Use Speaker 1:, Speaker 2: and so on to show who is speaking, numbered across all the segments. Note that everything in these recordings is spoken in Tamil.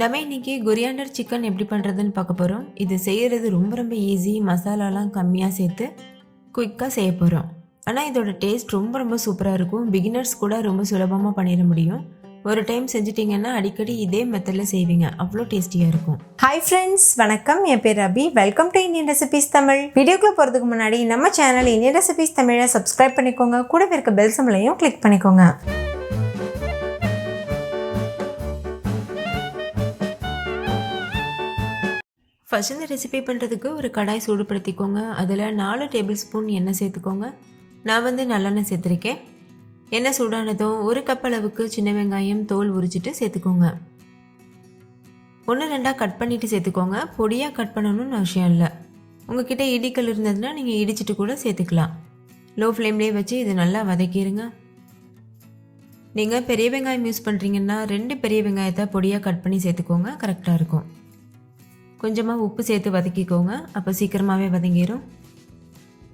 Speaker 1: நம்ம இன்னைக்கு கொரியாண்டர் சிக்கன் எப்படி பண்ணுறதுன்னு பார்க்க போகிறோம் இது செய்கிறது ரொம்ப ரொம்ப ஈஸி மசாலாலாம் கம்மியாக சேர்த்து குயிக்காக செய்ய போகிறோம் ஆனால் இதோட டேஸ்ட் ரொம்ப ரொம்ப சூப்பராக இருக்கும். பிகினர்ஸ் கூட ரொம்ப சுலபமாக பண்ணிட முடியும். ஒரு டைம் செஞ்சிட்டிங்கன்னா அடிக்கடி இதே மெத்தடில் செய்வீங்க. அவ்வளோ டேஸ்டியாக இருக்கும்.
Speaker 2: ஹாய் ஃப்ரெண்ட்ஸ் வணக்கம். என் பேர் Rabi. Welcome to Indian recipes Tamil வீடியோக்குள்ள போகிறதுக்கு முன்னாடி நம்ம சேனல் இந்தியன் ரெசிபிஸ் தமிழை சப்ஸ்கிரைப் பண்ணிக்கோங்க. கூடவே இருக்க பெல் சம்பளையும் கிளிக் பண்ணிக்கோங்க.
Speaker 1: ஃபஸ்ட் இந்த ரெசிபி பண்ணுறதுக்கு ஒரு கடாய் சூடுபடுத்திக்கோங்க. அதில் நாலு டேபிள் ஸ்பூன் எண்ணெய் சேர்த்துக்கோங்க. நான் வந்து நல்லெண்ணெய் சேர்த்துருக்கேன். எண்ணெய் சூடானதும் ஒரு கப் அளவுக்கு சின்ன வெங்காயம் தோல் உரிச்சிட்டு சேர்த்துக்கோங்க. ஒன்று ரெண்டாக கட் பண்ணிவிட்டு சேர்த்துக்கோங்க. பொடியாக கட் பண்ணணும்னு அவசியம் இல்லை. உங்ககிட்ட இடிக்கல் இருந்ததுன்னா நீங்கள் இடிச்சிட்டு கூட சேர்த்துக்கலாம். லோ ஃப்ளேம்லேயே வச்சு இது நல்லா வதக்கிடுங்க நீங்கள் பெரிய வெங்காயம் யூஸ் பண்ணுறீங்கன்னா ரெண்டு பெரிய வெங்காயத்தை பொடியாக கட் பண்ணி சேர்த்துக்கோங்க. கரெக்டாக இருக்கும். கொஞ்சமாக உப்பு சேர்த்து வதக்கிக்கோங்க. அப்போ சீக்கிரமாகவே வதங்கிடும்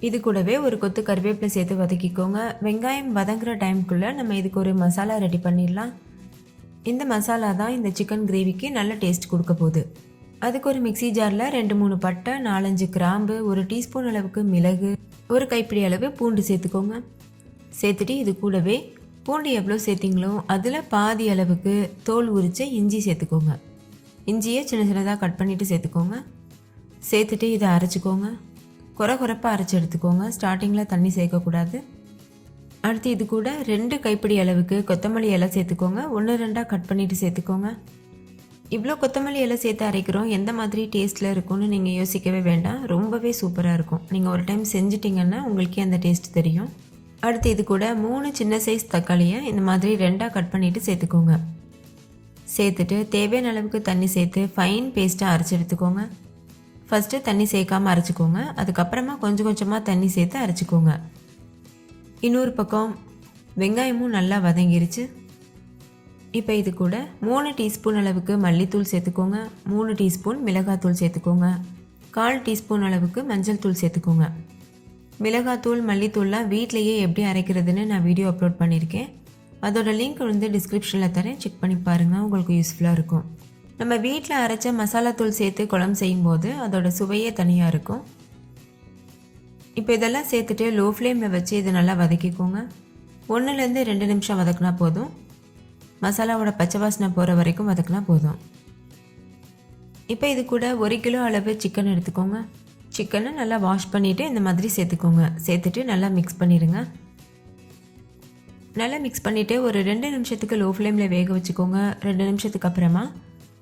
Speaker 1: இது கூடவே ஒரு கொத்து கருவேப்பிலை சேர்த்து வதக்கிக்கோங்க. வெங்காயம் வதங்குற டைம்குள்ளே நம்ம இதுக்கு ஒரு மசாலா ரெடி பண்ணிடலாம். இந்த மசாலா தான் இந்த சிக்கன் கிரேவிக்கு நல்ல டேஸ்ட் கொடுக்க போகுது. அதுக்கு ஒரு மிக்ஸி ஜாரில் ரெண்டு மூணு பட்டை நாலஞ்சு கிராம்பு ஒரு டீஸ்பூன் அளவுக்கு மிளகு ஒரு கைப்பிடி அளவு பூண்டு சேர்த்துக்கோங்க. சேர்த்துட்டு இது கூடவே பூண்டு எவ்வளோ சேர்த்திங்களோ அதில் பாதி அளவுக்கு தோல் உரிச்ச இஞ்சி சேர்த்துக்கோங்க. இஞ்சியை சின்ன சின்னதாக கட் பண்ணிவிட்டு சேர்த்துக்கோங்க. சேர்த்துட்டு இதை அரைச்சிக்கோங்க. குறை குறைப்பாக அரைச்சி எடுத்துக்கோங்க. ஸ்டார்டிங்கில் தண்ணி சேர்க்கக்கூடாது. அடுத்து இது கூட ரெண்டு கைப்பிடி அளவுக்கு கொத்தமல்லி இலை சேர்த்துக்கோங்க. ஒன்று ரெண்டாக கட் பண்ணிவிட்டு சேர்த்துக்கோங்க. இவ்வளோ கொத்தமல்லி இலை சேர்த்து அரைக்கிறோம். எந்த மாதிரி டேஸ்ட்டில் இருக்கும்னு நீங்கள் யோசிக்கவே வேண்டாம். ரொம்பவே சூப்பராக இருக்கும். நீங்கள் ஒரு டைம் செஞ்சிட்டிங்கன்னா உங்களுக்கே அந்த டேஸ்ட் தெரியும். அடுத்து இது கூட மூணு சின்ன சைஸ் தக்காளியை இந்த மாதிரி ரெண்டாக கட் பண்ணிவிட்டு சேர்த்துக்கோங்க. சேர்த்துட்டு தேவையான அளவுக்கு தண்ணி சேர்த்து ஃபைன் பேஸ்ட்டாக அரைச்சி எடுத்துக்கோங்க. ஃபஸ்ட்டு தண்ணி சேர்க்காமல் அரைச்சிக்கோங்க. அதுக்கப்புறமா கொஞ்சம் கொஞ்சமாக தண்ணி சேர்த்து அரைச்சிக்கோங்க. இன்னொரு பக்கம் வெங்காயமும் நல்லா வதங்கிருச்சு. இப்போ இது கூட மூணு டீஸ்பூன் அளவுக்கு மல்லித்தூள் சேர்த்துக்கோங்க. மூணு டீஸ்பூன் மிளகாத்தூள் சேர்த்துக்கோங்க. கால் டீஸ்பூன் அளவுக்கு மஞ்சள் தூள் சேர்த்துக்கோங்க. மிளகாத்தூள் மல்லித்தூள்லாம் வீட்லேயே எப்படி அரைக்கிறதுன்னு நான் வீடியோ அப்லோட் பண்ணியிருக்கேன். அதோட லிங்க் வந்து டிஸ்கிரிப்ஷனில் தரேன். செக் பண்ணி பாருங்கள் உங்களுக்கு யூஸ்ஃபுல்லாக இருக்கும். நம்ம வீட்டில் அரைச்ச மசாலா தூள் சேர்த்து குழம்பு செய்யும்போது அதோட சுவையே தனியாக இருக்கும். இப்போ இதெல்லாம் சேர்த்துட்டு லோ ஃப்ளேமில் வச்சு இதை நல்லா வதக்கிக்கோங்க. ஒன்றுலேருந்து ரெண்டு நிமிஷம் வதக்குனா போதும். மசாலாவோட பச்சை வாசனை போகிற வரைக்கும் வதக்குனா போதும். இப்போ இது கூட ஒரு கிலோ அளவு சிக்கன் எடுத்துக்கோங்க. சிக்கனை நல்லா வாஷ் பண்ணிவிட்டு இந்த மாதிரி சேர்த்துக்கோங்க. சேர்த்துட்டு நல்லா மிக்ஸ் பண்ணிடுங்க. நல்லா மிக்ஸ் பண்ணிவிட்டு ஒரு ரெண்டு நிமிஷத்துக்கு லோ ஃப்ளேமில் வேக வச்சுக்கோங்க. ரெண்டு நிமிஷத்துக்கு அப்புறமா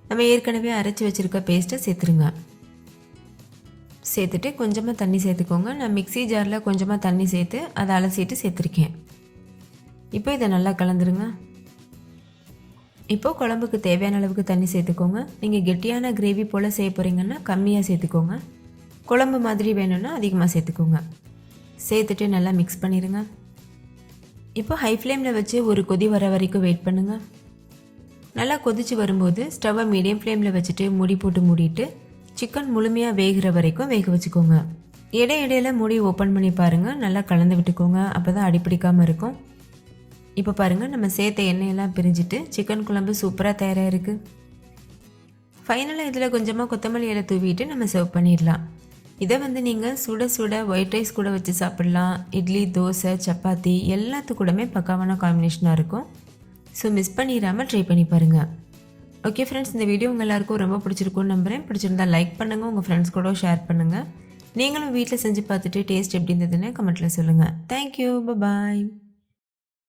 Speaker 1: நம்ம ஏற்கனவே அரைச்சி வச்சுருக்க பேஸ்ட்டை சேர்த்துருங்க. சேர்த்துட்டு கொஞ்சமாக தண்ணி சேர்த்துக்கோங்க. நான் மிக்ஸி ஜாரில் கொஞ்சமாக தண்ணி சேர்த்து அதை அலசிட்டு சேர்த்துருக்கேன். இப்போ இதை நல்லா கலந்துருங்க. இப்போது குழம்புக்கு தேவையான அளவுக்கு தண்ணி சேர்த்துக்கோங்க. நீங்கள் கெட்டியான கிரேவி போல் செய்ய போகிறீங்கன்னா கம்மியாக சேர்த்துக்கோங்க. குழம்பு மாதிரி வேணும்னா அதிகமாக சேர்த்துக்கோங்க. சேர்த்துட்டு நல்லா மிக்ஸ் பண்ணிடுங்க இப்போ ஹை ஃப்ளேமில் வச்சு ஒரு கொதி வர வரைக்கும் வெயிட் பண்ணுங்கள் நல்லா கொதிச்சு வரும்போது ஸ்டவ்வை மீடியம் ஃப்ளேமில் வச்சுட்டு முடி போட்டு மூடிட்டு சிக்கன் முழுமையாக வேகிற வரைக்கும் வேக வச்சுக்கோங்க. இடை இடையில முடி ஓப்பன் பண்ணி பாருங்கள் நல்லா கலந்து விட்டுக்கோங்க. அப்போ தான் அடிப்பிடிக்காமல் இருக்கும். இப்போ பாருங்கள் நம்ம சேர்த்த எண்ணெயெல்லாம் பிரிஞ்சுட்டு சிக்கன் குழம்பு சூப்பராக தயாராக இருக்குது ஃபைனலாக இதில் கொஞ்சமாக கொத்தமல்லி இலை தூவிட்டு நம்ம சர்வ் பண்ணிடலாம். இதை வந்து நீங்கள் சுட சுட ஒயிட் ரைஸ் கூட வச்சு சாப்பிட்லாம். இட்லி தோசை சப்பாத்தி எல்லாத்து கூடமே பக்காவான காம்பினேஷனாக இருக்கும். ஸோ மிஸ் பண்ணிடாமல் ட்ரை பண்ணி பாருங்கள் ஓகே ஃப்ரெண்ட்ஸ் இந்த வீடியோ உங்கள் எல்லாருக்கும் ரொம்ப பிடிச்சிருக்கும்னு நம்புகிறேன் பிடிச்சிருந்தா லைக் பண்ணுங்கள் உங்கள் ஃப்ரெண்ட்ஸ் கூட ஷேர் பண்ணுங்கள் நீங்களும் வீட்டில் செஞ்சு பார்த்துட்டு டேஸ்ட் எப்படி இருந்ததுன்னு கமெண்ட்டில் சொல்லுங்கள் தேங்க்யூ பாய்